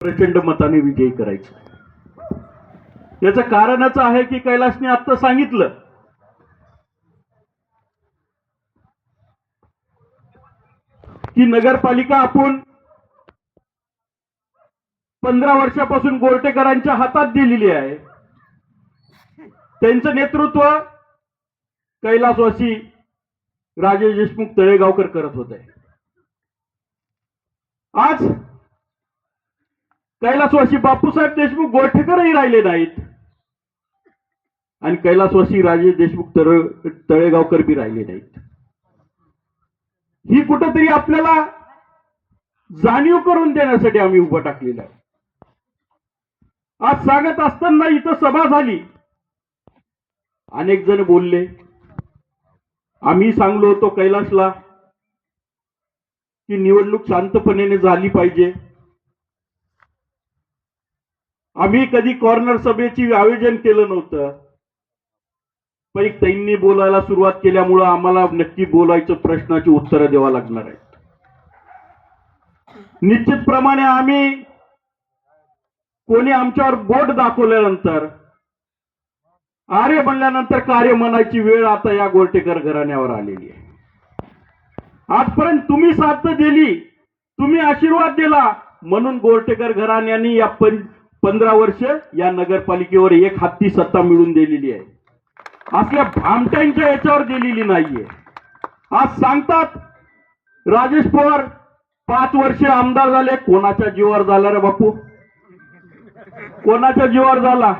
प्रचंड मताने विजयी करायचं. याचं कारणच आहे की कैलासने आता सांगितलं. की नगरपालिका आपण पंधरा वर्षापासून गोरटेकरांच्या हातात दिलेली आहे. त्यांचं नेतृत्व कैलासवासी राजेश देशमुख तळेगावकर करत होते. आज कैलासवासी बापूसाहेब देशमुख गोठेकरही राहिले नाहीत. आणि कैलासवासी राजेश देशमुख तळ तळेगावकर बी राहिले नाहीत. ही कुठंतरी आपल्याला जाणीव करून देण्यासाठी आम्ही उभं टाकलेलं आहे. आज सांगत असताना इथं सभा झाली. अनेक जण बोलले. आम्ही सांगलो होतो कैलासला की निवडणूक शांतपणे झाली पाहिजे. आम्ही कधी कॉर्नर सभेची आयोजन केलं नव्हतं. पण त्यांनी बोलायला सुरुवात केल्यामुळं आम्हाला नक्की बोलायचं प्रश्नाची उत्तरं द्यावा लागणार आहेत. निश्चितप्रमाणे आम्ही कोणी आमच्यावर बोट दाखवल्यानंतर आर्य बनल्यानंतर कार्य म्हणायची वेळ आता या गोरटेकर घराण्यावर आलेली आहे. आजपर्यंत तुम्ही साथ दिली तुम्ही आशीर्वाद दिला म्हणून गोरटेकर घराण्याने या पण पंधरा वर्ष या नगरपालिकेवर एक हत्ती सत्ता मिळून दिलेली आहे. असल्या भामट्यांच्या याच्यावर दिलेली नाहीये. आज सांगतात राजेश पवार पाच वर्ष आमदार झाले कोणाच्या जीवावर झाला रे बापू? कोणाच्या जीवावर झाला?